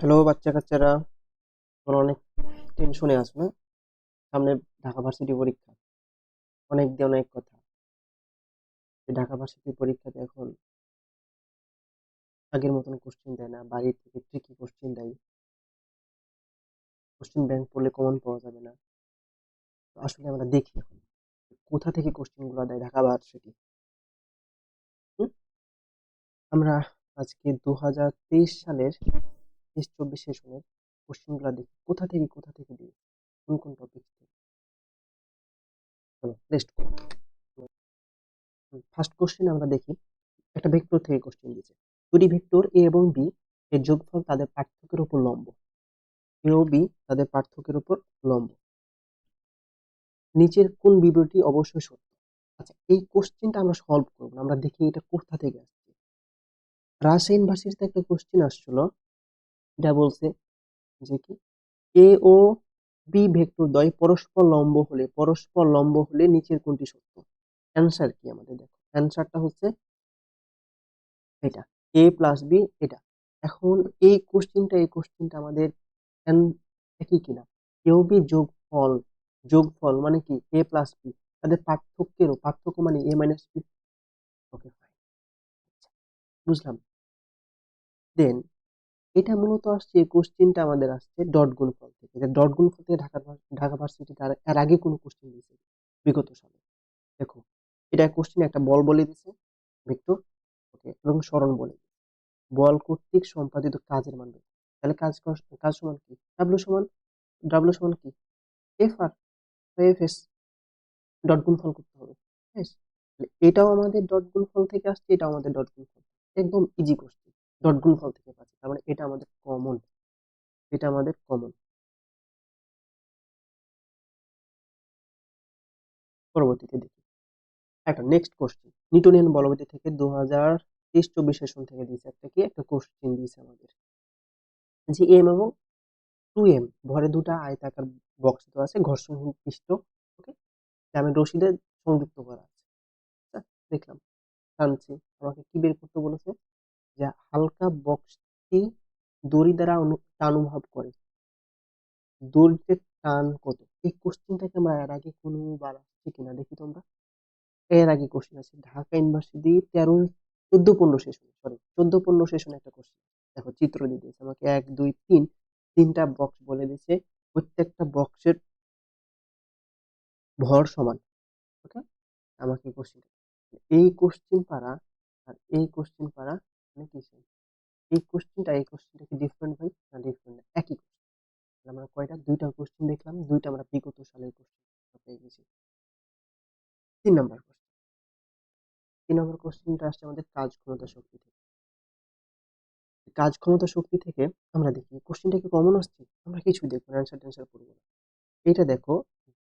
Hello বাচ্চা কাচ্চারা তোমরা অনেক টেনশনে আছো না সামনে ঢাকা ভার্সিটি পরীক্ষা। অনেক দিয়ে অনেক কথা। ঢাকা ভার্সিটি পরীক্ষাতে এখন আগের মতন কোশ্চেন দেয় না। বাড়ি থেকে ট্রিকি কোশ্চেন দেয়। কোশ্চেন ব্যাংক পড়লে কমন পাওয়া যাবে না। আসলে আমরা দেখি এখন কোথা থেকে কোশ্চেনগুলো দেয় ঢাকা ভার্সিটি। আমরা আজকে দু হাজার তেইশ সালের তেইশ চব্বিশ সেশনের কোশ্চেনগুলো দেখি। কোথা থেকে কোথা থেকে দিয়ে? কোন কোন টপিক ফার্স্ট কোশ্চেন আমরা দেখি, একটা ভেক্টর থেকে কোশ্চেন দিয়েছে। দুটি ভেক্টর এ এবং বি এর যোগফল তাদের পার্থক্যের উপর লম্ব এ ও বি তাদের পার্থক্যের উপর লম্ব, নিচের কোন বিবৃতি অবশ্যই সত্য? আচ্ছা এই কোশ্চেনটা আমরা সলভ করব আমরা দেখি এটা কোথা থেকে আসছে। রাজশাহী ইউনিভার্সিটিতে একটা কোশ্চেন আসছিল এটা বলছে যে কি? এ ও বি ভেক্টর দ্বয় পরস্পর লম্ব হলে, পরস্পর লম্ব হলে নিচের কোনটি সত্য? অ্যান্সার কি আমাদের দেখো? অ্যান্সারটা হচ্ছে এটা। এ প্লাস বি এটা। এখন এই কোশ্চেনটা এই কোশ্চেনটা আমাদের একই কিনা? কেউ বি যোগফল যোগফল মানে কি? এ প্লাস বি তাদের পার্থক্যেরও, পার্থক্য মানে এ মাইনাস বি ওকে বুঝলাম। দেন এটা মূলত আসছে এই কোশ্চেনটা আমাদের আসছে ডট গুণফল থেকে। এটা ডট গুণফল থেকে ঢাকা ঢাকা ভার্সিটি তার এর আগে কোনো কোশ্চেন দিয়েছে বিগত সালে। দেখো, এটা কোশ্চেন একটা বল বলে দিছে ভেক্টর ওকে এবং স্মরণ বলে বল কর্তৃক সম্পাদিত কাজের মান তাহলে কাজ কাজ সমান কি? ডাব্লিউ সমান ডাব্লিউ সমান কি? F R F S dot গুণফল করতে হবে এটাও আমাদের ডট গুণফল থেকে আসছে, এটাও আমাদের ডট গুণফল একদম ইজি কোশ্চেন ডট গুণফল থেকে পাচ্ছি। তার মানে এটা আমাদের কমন এটা আমাদের কমন পরবর্তীতে দেখি। একটা নেক্সট কোশ্চেন নিউটনিয়ান বলবিদ্যা থেকে দু হাজার তেইশ চব্বিশ সেশন থেকে দিয়েছে একটা কি? একটা কোশ্চেন দিয়েছে আমাদের। যে এম এবং টু এম ভরে দুটা আয়তাকার বক্স দেওয়া আছে ঘর্ষণহীন পৃষ্ঠ ওকে আমি রশিদে সংযুক্ত করা আছে। আচ্ছা, দেখলাম। টানছি। আমাকে কি বের করতে বলেছে? যে হালকা বক্সটি দড়ি দ্বারা টান অনুভব করে। দড়িতে টান কত? এই কোশ্চেনটাকে আমরা এর আগে কোনোবার আসছে কিনা দেখি তোমরা এর আগে কোশ্চেন আছে, ঢাকা ইউনিভার্সিটি তেরো চোদ্দ পনেরো সেশন সরি চোদ্দ পনেরো সেশন একটা কোশ্চেন দেখো, চিত্র দিয়ে দিয়েছে, আমাকে এক, দুই, তিন, তিনটা বক্স বলে দিয়েছে। প্রত্যেকটা বক্সের ভর সমান ওকে আমাকে কোশ্চেন এই কোশ্চেন পারা আর এই কোশ্চেন পারা মানে কি same? এই কোশ্চেনটা এই কোশ্চেনটা কি ডিফারেন্ট ভাই? না ডিফারেন্ট না, একই কোশ্চেন আমরা কয়টা? দুইটা কোশ্চেন দেখলাম, দুইটা আমরা বিগত সালের কোশ্চেন পেয়ে গেছি। তিন নম্বর কোশ্চেন তিন নম্বর কোশ্চেনটা আসছে আমাদের কাজ ক্ষমতা শক্তি থেকে। কাজ ক্ষমতা শক্তি থেকে আমরা দেখি কোশ্চেনটা কি কমন আসছে? আমরা কিছু দেখব অ্যান্সার ট্যান্সার করব না। এটা দেখো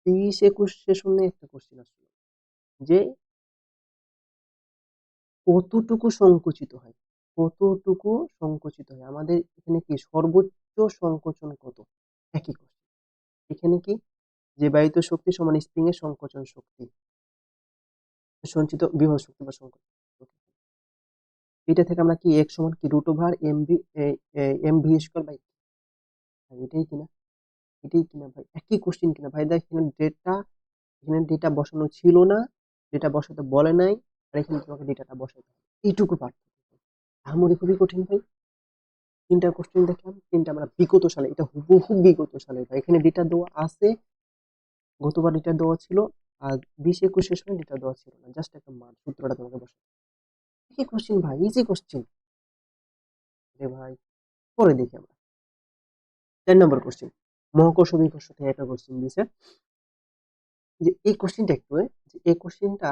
বিশ একুশ সেশনে একটা কোশ্চেন আসছিল যে কতটুকু সংকুচিত হয়? কতটুকু সংকুচিত হয়? আমাদের এখানে কি সর্বোচ্চ সংকোচন কত? একই কোশ্চেন এখানে কি? যে বায়িত শক্তি সমান স্প্রিং এর সংকোচন শক্তি। সঞ্চিত বিভব শক্তি বা সংকোচন. এটা থেকে আমরা কি এক সমান কি root over M V M V square by এটাই কিনা? এটাই কিনা ভাই? একই কোশ্চেন কিনা? ভাই, দেখ, এখানে ডেটা এখানে ডেটা বসানো ছিল না ডেটা বসাতে বলে নাই, আর এখানে তোমাকে ডেটাটা বসাতে এইটুকু পার্থক্য। আহামরি খুবই কঠিন ভাই। তিনটা কোশ্চেন দেখলাম, তিনটা আমরা বিগত সালে, এটা হুবহু বিগত সালে ভাই। এখানে ডেটা দেওয়া আছে, গতবার ডেটা দেওয়া ছিল, আর বিশ একুশের সময় ডেটা দেওয়া ছিল না। জাস্ট একটা মান সূত্রটা তোমাকে বসে কি কোশ্চেন ভাই? ইজি কোশ্চেন রে ভাই, পরে দেখি আমরা। চার নম্বর কোশ্চেন মহাকর্ষ বিকর্ষ থেকে একটা কোশ্চেন দিয়েছে। যে এই কোশ্চেনটা একটু যে এই কোশ্চেনটা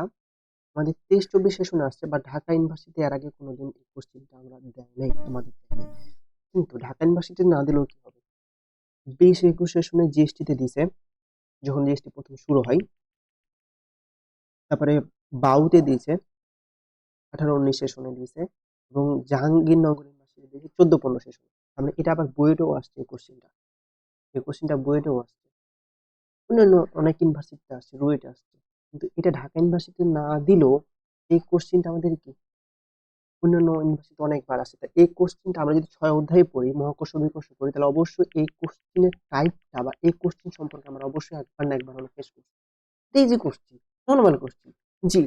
আমাদের তেইশ চব্বিশ সেশনে আসছে বা ঢাকা ইউনিভার্সিটি এর আগে কোনোদিন এই কোশ্চেনটা আমরা দেয় নাই, আমাদের কিন্তু ঢাকা ইউনিভার্সিটি না দিলেও কি হবে? বিশ একুশ সেশনে জিএসটিতে দিছে, যখন জিএসটি প্রথম শুরু হয়। তারপরে বাউতে দিয়েছে আঠারো উনিশ সেশনে দিয়েছে এবং জাহাঙ্গীরনগর ইউনিভার্সিটি দিয়েছে চোদ্দ পনেরো সেশনে। মানে এটা আবার বুয়েটেও আসছে এই কোশ্চেনটা এই কোশ্চেনটা বুয়েটেও আসছে। অন্যান্য অনেক ইউনিভার্সিটিতে আসছে, রুয়েটে আসছে। কিন্তু এটা ঢাকা ইউনিভার্সিটি না দিলেও এই কোশ্চেনটা আমাদের কি? অন্যান্য ইউনিভার্সিটি অনেকবার আসে তা এই কোশ্চেনটা আমরা যদি ছয় অধ্যায়ে পড়ি, মহাকর্ষ বিকর্ষ পড়ি, তাহলে অবশ্যই এই কোশ্চেনের টাইপটা বা এই কোশ্চেন সম্পর্কে আমরা অবশ্যই একবার না একবার ফেস করছি। এই যে কোশ্চেন নর্মাল কোশ্চেন জি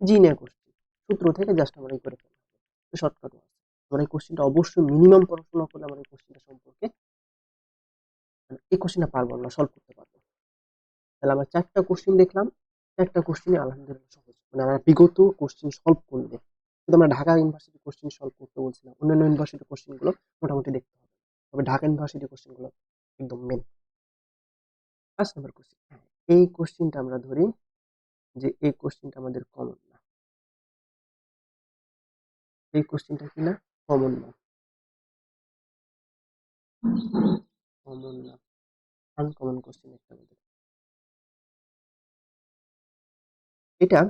জি না কোশ্চেন সূত্র থেকে জাস্ট আমরা এই করে ফেলব শর্টকাট আছে। আমরা এই কোশ্চেনটা অবশ্যই মিনিমাম পড়াশোনা করলে আমরা এই কোশ্চেনটা সম্পর্কে, এই কোশ্চেনটা পারব আমরা সলভ করতে পারব তাহলে আমরা চারটা কোশ্চেন দেখলাম। চারটা কোশ্চেনে আলহামদুলিল্লাহ সহজ। মানে আমরা বিগত কোশ্চেন সলভ করলে কিন্তু আমরা ঢাকা ইউনিভার্সিটি কোশ্চেন সলভ করতে বলছিলাম। অন্যান্য ইউনিভার্সিটি কোশ্চেনগুলো মোটামুটি দেখতে হবে। তবে ঢাকা ইউনিভার্সিটি কোশ্চেনগুলো একদম মেন পাঁচ নাম্বার কোশ্চেন এই কোশ্চেনটা আমরা ধরি যে এই কোশ্চেনটা আমাদের কমন না। এই কোশ্চেনটা কি না? কমন না। কমন না। আনকমন কোশ্চেন একটা আমাদের। এটা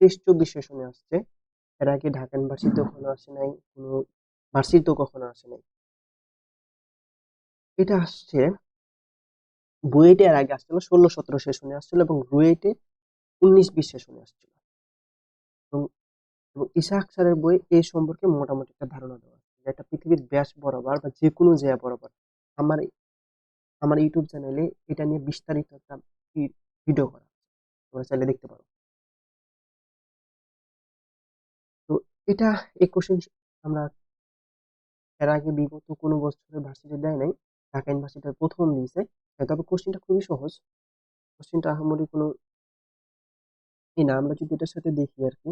তেইশ চব্বিশ আসছে। এর আগে ঢাকা ইউনিভার্সিটি কখনো আসে নাই, কোনো ভার্সিটিতেও কখনো আসে নাই। এটা আসছে, বুয়েটে এর আগে আসছিল, ষোলো সতেরো সেশনে আসছিল এবং রুয়েটে উনিশ বিশ সেশনে আসছিল। এবং এবং ইসাহাক বই এই সম্পর্কে মোটামুটি একটা ধারণা দেওয়া আছে যে একটা পৃথিবীর ব্যাস বরাবর বা যে কোনো জায়গা বরাবর। আমার আমার ইউটিউব চ্যানেলে এটা নিয়ে বিস্তারিত একটা ভিডিও করা তোমরা চাইলে দেখতে পারো। তো এটা এই কোশ্চেন আমরা এর আগে বিগত কোনো বছরে ভার্সিটি দেয় নাই, ঢাকা ইউনিভার্সিটির প্রথম দিয়েছে। তবে কোশ্চেনটা খুবই সহজ। কোশ্চেনটা আহামরি কোনো এই না, আমরা যদি এটার সাথে দেখি আর কি।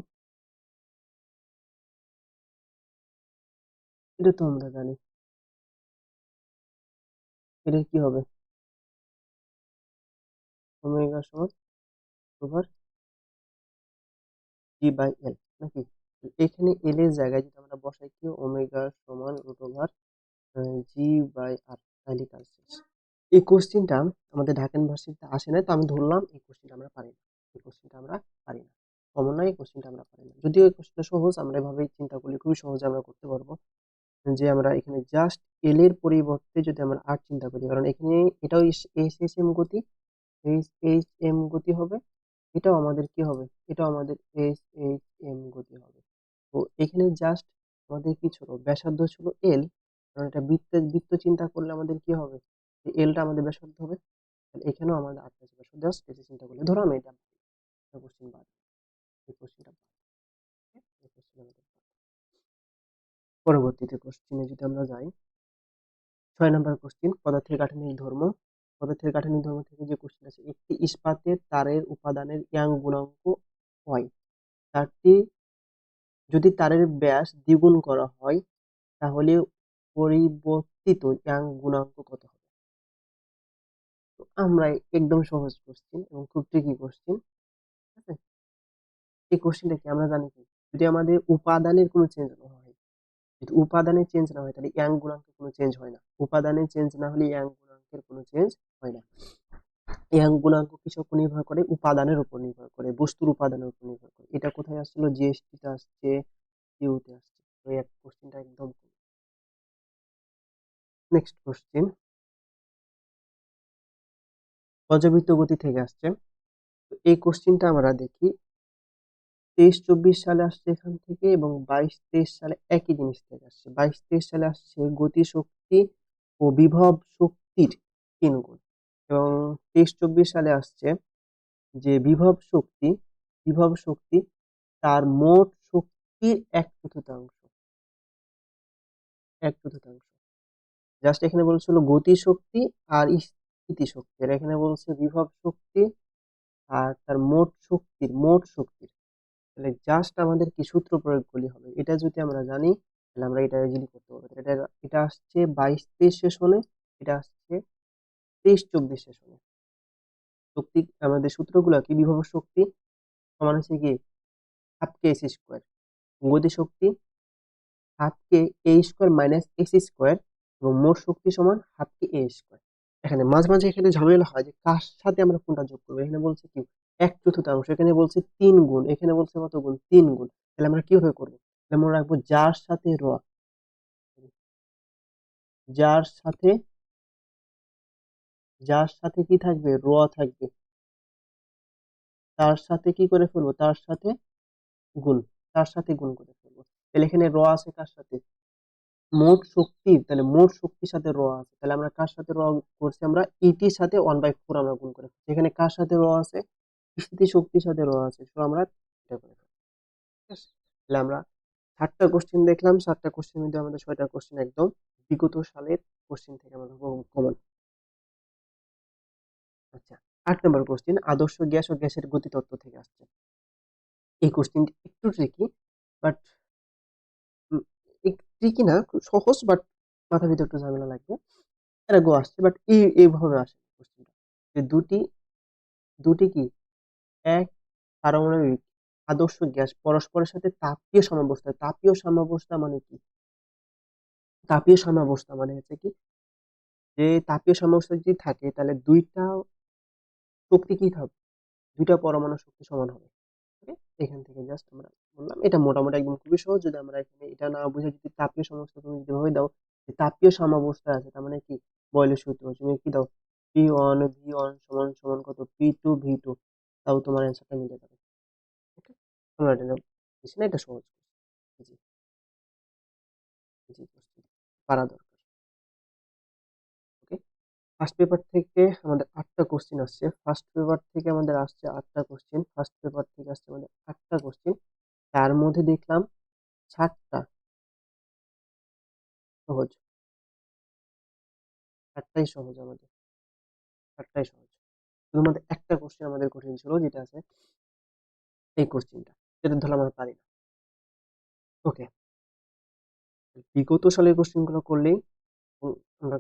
এটা তো আমরা জানি। এটা কি হবে? ওমেগা সমান ওভার জি বাই এল নাকি? এখানে এল এর জায়গায় যদি আমরা বসাই কি ওমেগা সমান root over G by R তাহলে কাজ এই কোশ্চেনটা আমাদের ঢাকা ইউনিভার্সিটিতে আসে না তো আমি ধরলাম এই কোশ্চেনটা আমরা পারি না। এই কোশ্চেনটা আমরা পারি না। কমন না এই কোশ্চেনটা আমরা পারি না। যদিও এই কোশ্চেনটা সহজ, আমরা এভাবেই চিন্তা করলে খুবই সহজে আমরা করতে পারব। যে আমরা এখানে জাস্ট এল এর পরিবর্তে যদি আমরা আর চিন্তা করি, কারণ এখানে এটাও এস এস এম গতি এইচ এইচ এম গতি হবে। এটাও আমাদের কি হবে? এটাও আমাদের এস এইচ এম গতি হবে। তো এখানে জাস্ট আমাদের কি ছিল? ব্যাসার্ধ ছিল এল কারণ এটা বৃত্ত বৃত্ত চিন্তা করলে আমাদের কি হবে? এলটা আমাদের ব্যাসার্ধ হবে। এখানেও আমাদের ব্যাসার্ধ জাস্ট চিন্তা করলে, ধরো আমি এটা কোশ্চেন বাদ কোশ্চেনটা পরবর্তীতে কোশ্চেনে যদি আমরা যাই, ছয় নম্বর কোশ্চেন পদার্থের গাঠনিক ধর্ম। পদার্থের গাঠনিক ধর্ম থেকে যে কোশ্চেন আছে একটি ইস্পাতের তারের উপাদানের ইয়াং গুণাঙ্ক হয় তারটি যদি তারের ব্যাস দ্বিগুণ করা হয়, তাহলে পরিবর্তিত ইয়াং গুণাঙ্ক কত হবে? তো আমরা একদম সহজ কোশ্চেন এবং খুব ট্রিকি কোশ্চেন এই কোশ্চেনটা কি, আমরা জানি কি? যদি আমাদের উপাদানের কোনো চেঞ্জ না হয়, যদি উপাদানের চেঞ্জ না হয়, তাহলে ইয়াং গুণাঙ্কের কোনো চেঞ্জ হয় না। উপাদানের চেঞ্জ না হলে ইয়াং গুণাঙ্কের কোনো চেঞ্জ হয় না। ইয়াং গুণাঙ্ক কিসের উপর নির্ভর করে, উপাদানের উপর নির্ভর করে, বস্তুর উপাদানের উপর নির্ভর করে। এটা কোথায় আসছিল? জিএসটিতে আসছে কিউতে আসছে। তো এই কোশ্চেনটা একদম নেক্সট কোশ্চেন পর্যাবৃত্ত গতি থেকে আসছে। এই কোশ্চেনটা আমরা দেখি। তেইশ চব্বিশ সালে আসছে এখান থেকে এবং বাইশ তেইশ সালে একই জিনিস থেকে আসছে। বাইশ তেইশ সালে আসছে গতি শক্তি ও বিভব শক্তির তিন গুণ। এবং তেইশ চব্বিশ সালে আসছে যে বিভব শক্তি বিভব শক্তি তার মোট শক্তির এক চতুর্থাংশ। এক চতুর্থাংশ। জাস্ট এখানে বলছিল গতি শক্তি আর স্থিতি শক্তি আর এখানে বলছে বিভব শক্তি আর তার মোট শক্তির মোট শক্তির। তাহলে জাস্ট আমাদের কি সূত্র প্রয়োগ করলে হবে? এটা যদি আমরা জানি, তাহলে আমরা এটা ইজিলি করতে পারব। এটা এটা আসছে বাইশ তেইশ সেশনে এটা আসছে তেইশ চব্বিশ সেশনে শক্তি, আমাদের সূত্রগুলো কি? বিভব শক্তি, সমান হচ্ছে কি? হাফ কে এস স্কোয়ার গতি শক্তি half K A square minus S square এবং মোট শক্তি সমান হাফ কে এ স্কোয়ার এখানে মাঝে মাঝে এখানে ঝামেলা হয় যে কার সাথে আমরা কোনটা যোগ করব? এখানে বলছে কি? এক চতুর্থাংশ এখানে বলছে তিন গুণ। এখানে বলছে কত গুণ? তিন গুণ। তাহলে আমরা কীভাবে করব? মনে রাখব যার সাথে র, যার সাথে যার সাথে কি থাকবে? র থাকবে। তার সাথে কি করে ফেলব? তার সাথে গুণ। তার সাথে গুণ করে ফেলব। তাহলে এখানে র আছে কার সাথে? মোট শক্তি, তাহলে মোট শক্তির সাথে র আছে। তাহলে আমরা কার সাথে র করছি? আমরা ইটির সাথে ওয়ান বাই ফোর আমরা গুণ করে ফেলছি। এখানে কার সাথে র আছে? স্থিতি শক্তির সাথে র আছে। তো আমরা এটা করে ফেলব। ঠিক আছে? তাহলে আমরা সাতটা কোশ্চেন দেখলাম। সাতটা কোশ্চেন মধ্যে আমাদের ছয়টা কোশ্চেন একদম বিগত সালের কোশ্চেন থেকে আমাদের কমন আট নম্বর কোশ্চেন আদর্শ গ্যাস ও গ্যাসের গতিতত্ত্ব থেকে আসছে। এই কোশ্চেনটি একটু ট্রিকি বাট ট্রিকি না সহজ বাট মাথার ভিতরে একটু ঝামেলা লাগবে। এটা গো আসছে বাট এই, এইভাবে আসে কোশ্চেনটা যে দুটি দুটি কি এক পারমাণবিক আদর্শ গ্যাস পরস্পরের সাথে তাপীয় সাম্যাবস্থা তাপীয় সাম্যাবস্থা মানে কি? তাপীয় সাম্যাবস্থা মানে হচ্ছে কি? যে তাপীয় সাম্যাবস্থা যদি থাকে, তাহলে দুইটা শক্তি কি থাকবে দুইটা পরমাণু শক্তি সমান হবে। এখান থেকে জাস্ট আমরা বললাম, এটা মোটামুটি একদম খুবই সহজ। যদি আমরা এখানে এটা না বুঝে যদি তাপীয় সাম্যাবস্থা তুমি যদি ভাবে দাও, যে তাপীয় সাম্যাবস্থা আছে, তার মানে কি? বয়লের সূত্র, তুমি কি দাও? পি ওয়ান ভি ওয়ান সমান সমান কত? পি টু ভি টু তাও তোমার অ্যান্সারটা মিলে যাবে। ওকে আমরা এটা এটা সহজ জি। জি পারা দরকার ওকে ফার্স্ট পেপার থেকে আমাদের আটটা কোশ্চেন আসছে। ফার্স্ট পেপার থেকে আমাদের আসছে আটটা কোশ্চেন ফার্স্ট পেপার থেকে আসছে আমাদের আটটা কোশ্চেন তার মধ্যে দেখলাম সাতটা। সহজ। সাতটাই সহজ আমাদের। সাতটাই সহজ। শুধুমাত্র একটা কোশ্চেন আমাদের কঠিন ছিল, যেটা আছে এই কোশ্চেনটা যেটা ধরলাম আমরা পারি না। ওকে বিগত সালের কোশ্চেনগুলো করলেই আমরা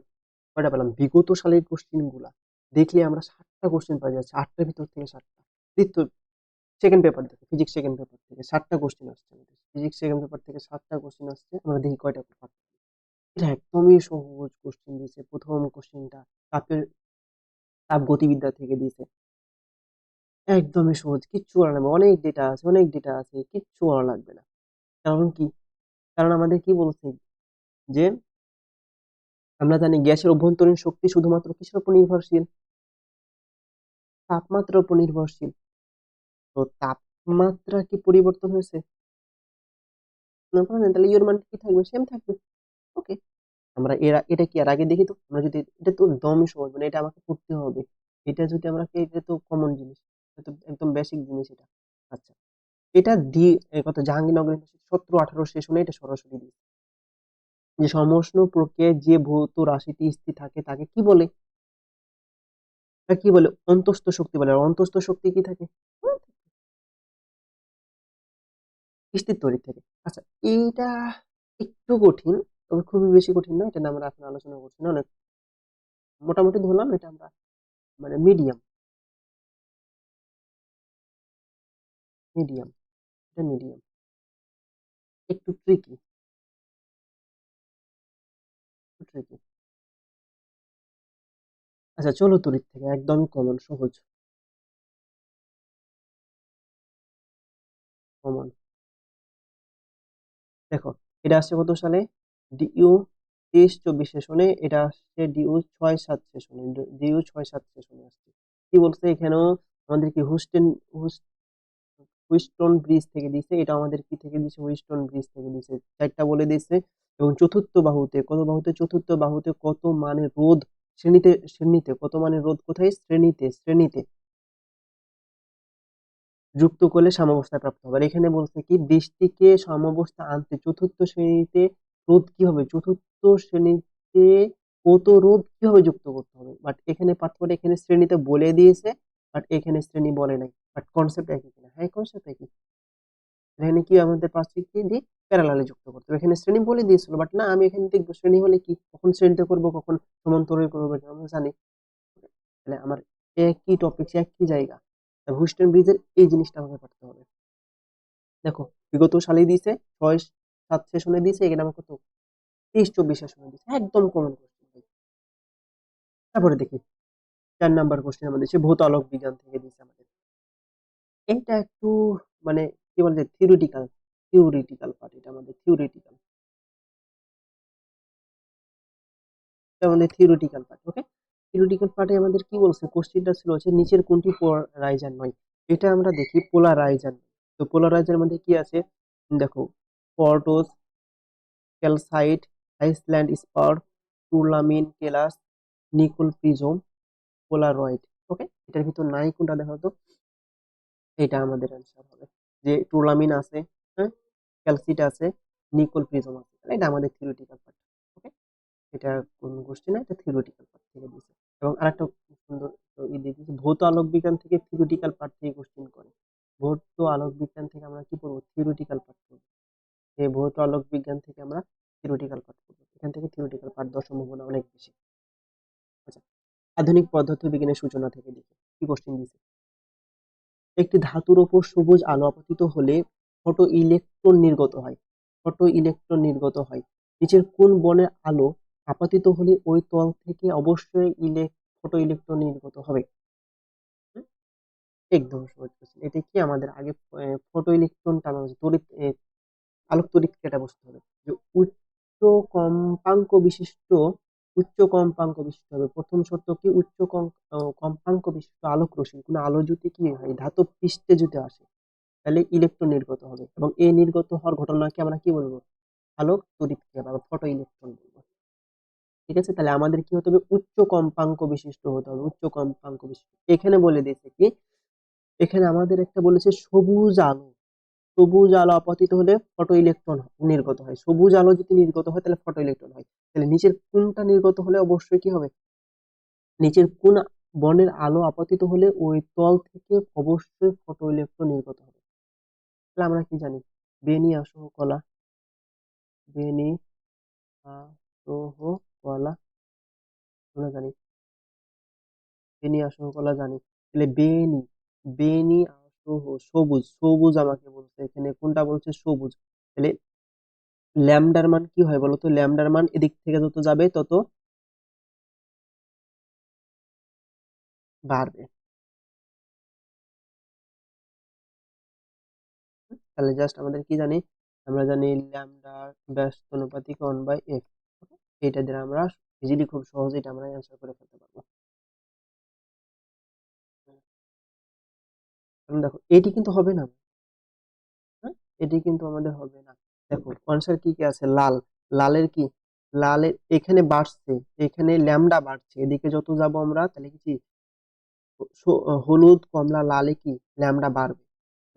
কয়টা পেলাম? বিগত সালের কোশ্চেনগুলা দেখলে আমরা সাতটা কোশ্চেন পাই যাচ্ছে, আটটার ভিতর থেকে সাতটা। দ্বিতীয় সেকেন্ড পেপার থেকে ফিজিক্স সেকেন্ড পেপার থেকে সাতটা কোশ্চেন আসছে আমাদের। ফিজিক্স সেকেন্ড পেপার থেকে সাতটা কোশ্চেন আসছে, আমরা দেখি কয়টা পেপার এটা একদমই সহজ কোশ্চেন দিয়েছে। প্রথম কোশ্চেনটা তাপের তাপ গতিবিদ্যা থেকে দিয়েছে। একদমই সহজ, কিচ্ছু করা লাগবে অনেক ডেটা আছে, অনেক ডেটা আছে, কিচ্ছু করা লাগবে না। কারণ কি? কারণ আমাদের কি বলছে যে আমরা জানি গ্যাসের অভ্যন্তরীণ শক্তি শুধুমাত্র কিসের উপর নির্ভরশীল? তাপমাত্রার উপর নির্ভরশীল। তো তাপমাত্রা কি পরিবর্তন হয়েছে? তাহলে ইউর মান কি থাকবে? সেম থাকবে। ওকে। আমরা এরা, এটা কি আর আগে দেখি তো? আমরা যদি, এটা তো দমই সহজ মানে এটা আমাকে করতে হবে। এটা যদি আমরা এটা তো কমন জিনিস। এটা তো একদম বেসিক জিনিস এটা। আচ্ছা। এটা দিয়ে এই কত জাহাঙ্গীরনগর ইউনিভার্সিটি সতেরো আঠারো সেশনে এটা সরাসরি দিয়েছে। যে সমষ্ণ প্রক্রিয়ায় যে ভৌত রাশিটি স্থির থাকে, তাকে কি বলে? কি বলে? অন্তস্থ শক্তি বলে। আর অন্তস্থ শক্তি কি থাকে? স্থির তৈরি থেকে। আচ্ছা এইটা একটু কঠিন, তবে খুবই বেশি কঠিন না, এটা নিয়ে আমরা এখন আলোচনা করছি না, অনেক মোটামুটি ধরলাম, এটা আমরা মানে মিডিয়াম মিডিয়াম এটা মিডিয়াম একটু ট্রিকি ট্রিকি আচ্ছা চলো তড়িৎ থেকে, একদমই কমন সহজ। কমন দেখো, এটা আসছে কত সালে? ডিইউ তেইশ চব্বিশ সেশনে, এটা আসছে ডিইউ ছয় সাত সেশনে ডিইউ ছয় সাত সেশনে আসছে। কি বলছে এখানেও? আমাদের কি হুস্টেন হুইস্টন ব্রিজ থেকে দিছে, এটা আমাদের কি থেকে দিছে? হুইস্টন ব্রিজ থেকে দিছে। চারটা বলে দিছে এবং চতুর্থ বাহুতে, কত বাহুতে? চতুর্থ বাহুতে কত মানে রোধ শ্রেণীতে শ্রেণীতে, কত মানে রোধ? কোথায়? শ্রেণীতে শ্রেণীতে। যুক্ত করলে সাম্যাবস্থা প্রাপ্ত হবে। আর এখানে বলছে কি, বৃষ্টিকে সাম্যাবস্থা আনতে চতুর্থ শ্রেণীতে রোধ কি হবে? চতুর্থ শ্রেণীতে কত রোধ কীভাবে যুক্ত করতে হবে? বাট এখানে পার্থক্যটা এখানে শ্রেণীতে বলে দিয়েছে, বাট এখানে শ্রেণি বলে নাই। বাট কনসেপ্ট একই কিনা? হ্যাঁ কনসেপ্ট একই। এখানে কি আমাদের পাচ্ছি কি? প্যারালালে যুক্ত করতে হবে এখানে শ্রেণি বলে দিয়েছিল বাট না, আমি এখানে দেখব শ্রেণি হলে কি? কখন শ্রেণীতে করব, কখন সমান্তরে করব, এটা আমরা জানি। তাহলে আমার একই টপিক একই জায়গা। হুস্টন ব্রিজের এই জিনিসটা আমাকে করতে হবে। দেখো, বিগত সালে দিয়েছে, ছয়, সাত সেশনে দিয়েছে, এখানে আমার কত? তেইশ, চব্বিশ সেশনে দিয়েছে। একদম কমন কোশ্চেন তারপরে দেখি, চার নাম্বার কোশ্চেন আমাদের সে ভৌত আলোক বিজ্ঞান থেকে দিয়েছে আমাদের। এটা একটু মানে কি বলে থিওরিটিক্যাল থিওরিটিক্যাল পার্ট এটা আমাদের থিওরিটিক্যাল আমাদের থিওরিটিক্যাল পার্ট ওকে থিওরিটিক্যাল পার্টে আমাদের কি বলছে? কোশ্চেনটা ছিল হচ্ছে নিচের কোনটি পোলারাইজার নয়? এটা আমরা দেখি পোলারাইজার তো পোলারাইজার মধ্যে কি আছে? দেখো পর্টোস ক্যালসাইট আইসল্যান্ড স্পার টুরলামিন কেলাস নিকল প্রিজম পোলারয়েড ওকে এটার ভিতর নাই কোনটা দেখো তো? এটা আমাদের অ্যান্সার হবে। যে টুরলামিন আছে হ্যাঁ? ক্যালসিট আছে নিকল প্রিজম আছে। এটা আমাদের থিওরিটিক্যাল পার্ট ওকে এটা কোন গোষ্ঠী না, এটা থিওরিটিক্যাল পার্ট থেকে দিয়েছে। এবং আরেকটা সুন্দর ই দিয়ে দিয়েছে, ভৌত আলোক বিজ্ঞান থেকে থিওরিটিক্যাল পার্ট থেকে কোশ্চেন করে। ভৌত আলোক বিজ্ঞান থেকে আমরা কি পড়ব? থিওরিটিক্যাল পার্ট পড়ব। এই ভৌত আলোক বিজ্ঞান থেকে আমরা থিওরিটিক্যাল পার্ট পড়ব। এখান থেকে থিওরিটিক্যাল পার্ট দেওয়ার সম্ভাবনা অনেক বেশি। আচ্ছা আধুনিক পদার্থ বিজ্ঞানের সূচনা থেকে দেখি। কি কোশ্চেন দিয়েছে? একটি ধাতুর ওপর সবুজ আলো আপতিত হলে ফটো ইলেকট্রন নির্গত হয়। ফটো ইলেকট্রন নির্গত হয়। নিচের কোন বর্ণের আলো আপাতিত হলে ওই তল থেকে অবশ্যই ইলে ফটো ইলেকট্রন নির্গত হবে? একদম সহজ কোশ্চেন এটা কি আমাদের আগে ফটো ইলেকট্রনটা আমাদের তড়িৎ আলোক তড়িৎ ক্রিয়াটা বুঝতে হবে। যে উচ্চ কম্পাঙ্ক বিশিষ্ট, উচ্চ কম্পাঙ্ক বিশিষ্ট হবে। প্রথম শর্ত কি? উচ্চ কম্পাঙ্ক বিশিষ্ট আলোক রশ্মি। কোনো আলো যদি কি হয়? ধাতব পৃষ্ঠে যদি আসে। তাহলে ইলেকট্রন নির্গত হবে। এবং এই নির্গত হওয়ার ঘটনাকে আমরা কি বলব? আলোক তড়িৎ ক্রিয়া বা ফটো ইলেকট্রন বলব। ঠিক আছে? তাহলে আমাদের কি হতে হবে? উচ্চ কম্পাঙ্ক বিশিষ্ট হতে হবে। উচ্চ কম্পাঙ্ক বিশিষ্ট। এখানে বলে দিয়েছে কি? এখানে আমাদের একটা বলেছে সবুজ আলো। সবুজ আলো আপতিত হলে ফটো ইলেকট্রন নির্গত হয়। সবুজ আলো যদি নির্গত হয়, তাহলে ফটো ইলেকট্রন হয়। তাহলে নিচের কোনটা নির্গত হলে অবশ্যই কি হবে? নিচের কোন বর্ণের আলো আপতিত হলে ওই তল থেকে অবশ্যই ফটো ইলেকট্রন নির্গত হবে। তাহলে আমরা কি জানি? বেনি আসহ কলা। বেনি আসহ কলা। আমরা জানি। বেনি আসহ কলা জানি। তাহলে বেনি বেনি আসহ সবুজ। সবুজ আমাকে বলছে এখানে। কোনটা বলছে? সবুজ। তাহলে ল্যামডার মান কি হয় বলতো? ল্যামডার মান এদিক থেকে যত যাবে তত বাড়বে। তাহলে জাস্ট আমাদের কি জানি? আমরা জানি ল্যামডা ব্যস্ত অনুপাতিক ওয়ান বাই এফ এটা দিয়ে আমরা ইজিলি খুব সহজে এটা আমরা অ্যান্সার করে ফেলতে পারব। দেখো, এটি কিন্তু হবে না। হ্যাঁ? এটি কিন্তু আমাদের হবে না। দেখো আনসার কি কি আছে? লাল। লালের কি? লালের এখানে বাড়ছে, এখানে ল্যামডা বাড়ছে। এদিকে যত যাব আমরা, তাহলে কি? হলুদ, কমলা, লালে কি? ল্যামডা বাড়বে।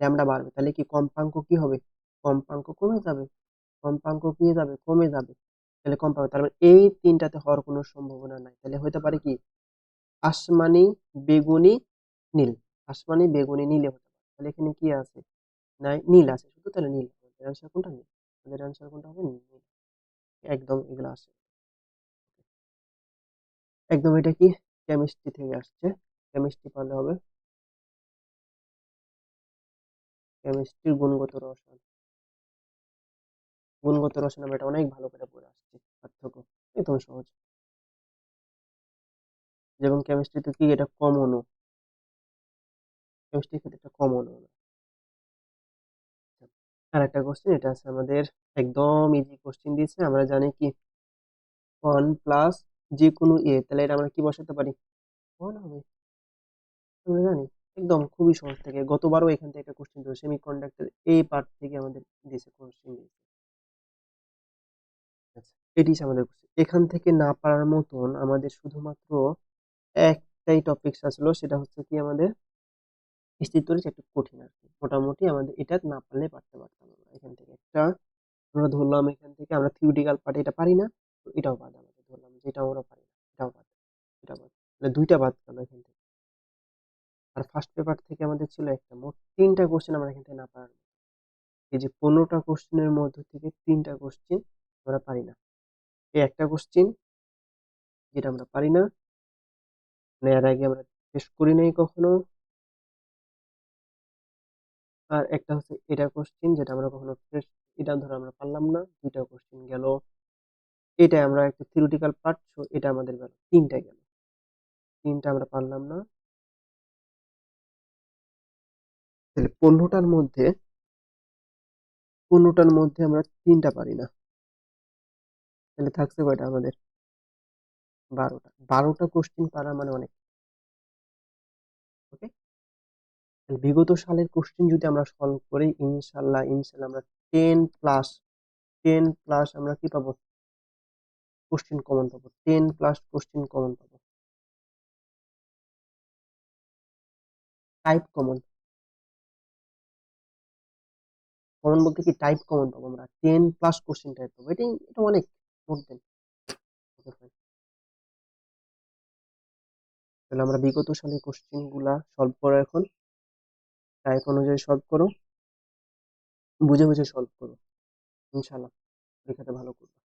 ল্যামডা বাড়বে। তাহলে কি কম্পাঙ্ক কি হবে? কম্পাঙ্ক কমে যাবে? কম্পাঙ্ক কি যাবে? কমে যাবে। তাহলে কম পাবে তার মানে এই তিনটাতে হওয়ার কোনো সম্ভাবনা নাই। তাহলে হতে পারে কি? আসমানি, বেগুনি, নীল। আসমানি, বেগুনি, নীলে হতে পারে। তাহলে এখানে কি আছে? নাই, নীল আছে। শুধু তাহলে নীল। আমাদের আনসার কোনটা নীল আমাদের আনসার কোনটা হবে? নীল। একদম এগুলো আছে। একদম এটা কি? কেমিস্ট্রি থেকে আসছে। কেমিস্ট্রি পারলে হবে। কেমিস্ট্রির গুণগত রসায়ন। গুণগত রসায়ন আমরা এটা অনেক ভালো করে পড়ে আসছি, পার্থক্য। একদম সহজ। যেমন কেমিস্ট্রিতে কি এটা কমনও কেমিস্ট্রির ক্ষেত্রে এটা কমনও আর একটা কোশ্চেন এটা আছে আমাদের একদম ইজি কোশ্চেন দিয়েছে, আমরা জানি কি? ওয়ান প্লাস যে কোনো এ তাহলে এটা আমরা কি বসাতে পারি? ওয়ান হবে। আমরা জানি? একদম খুবই সহজ থেকে। গতবারও এখান থেকে একটা কোশ্চেন দিয়েছে সেমিকন্ডাক্টর এই পার্ট থেকে আমাদের দিয়েছে কোশ্চেন দিয়েছে আচ্ছা এটি আমাদের এখান থেকে না পারার মতন আমাদের শুধুমাত্র একটাই টপিকস আসলো, সেটা হচ্ছে কি আমাদের স্থির তরিৎ একটু কঠিন আর কি। মোটামুটি আমাদের এটা না পারলে পারতে পারতাম আমরা এখান থেকে। একটা আমরা ধরলাম এখান থেকে আমরা থিওরিটিক্যাল পার্ট এটা পারি না, তো এটাও বাদ আমাদের। ধরলাম যেটা আমরা পারি না, এটাও বাদ এটা বাদ। তাহলে দুইটা বাদ গেল এখান থেকে। আর ফার্স্ট পেপার থেকে আমাদের ছিল একটা, মোট তিনটা কোশ্চেন আমরা এখান থেকে না পারার এই যে পনেরোটা কোশ্চেনের মধ্যে থেকে তিনটা কোশ্চেন আমরা পারি না। এই একটা কোশ্চেন যেটা আমরা পারি না এর আগে আমরা শেষ করি নাই কখনো। আর একটা হচ্ছে এটা কোশ্চেন যেটা আমরা কখনো ফ্রেশ এটা ধরো আমরা পারলাম না, দুইটা কোশ্চেন গেল। এটা আমরা একটা থিওরিটিক্যাল পার্ট এটা আমাদের গেল তিনটা গেল। তিনটা আমরা পারলাম না। তাহলে পনেরোটার মধ্যে পনেরোটার মধ্যে আমরা তিনটা পারি না। তাহলে থাকছে কয়টা আমাদের? বারোটা। বারোটা কোশ্চেন পারা মানে অনেক। ওকে বিগত সালের কোশ্চেন যদি আমরা সলভ করি ইনশাল্লাহ ইনশাল্লাহ আমরা টেন প্লাস টেন প্লাস আমরা কি পাবো? কোশ্চেন কমন পাবো। টেন প্লাস কোশ্চেন কমন পাবো। টাইপ কমন কমন বলতে কি টাইপ কমন পাবো আমরা? টেন প্লাস কোশ্চেন টাইপ পাবো। এটাই, এটা অনেক নোট তাহলে আমরা বিগত সালের কোশ্চেনগুলা সলভ করো এখন। টাইপ অনুযায়ী সলভ করো। বুঝে বুঝে সলভ করো। ইনশাল্লাহ পরীক্ষাতে ভালো করবে।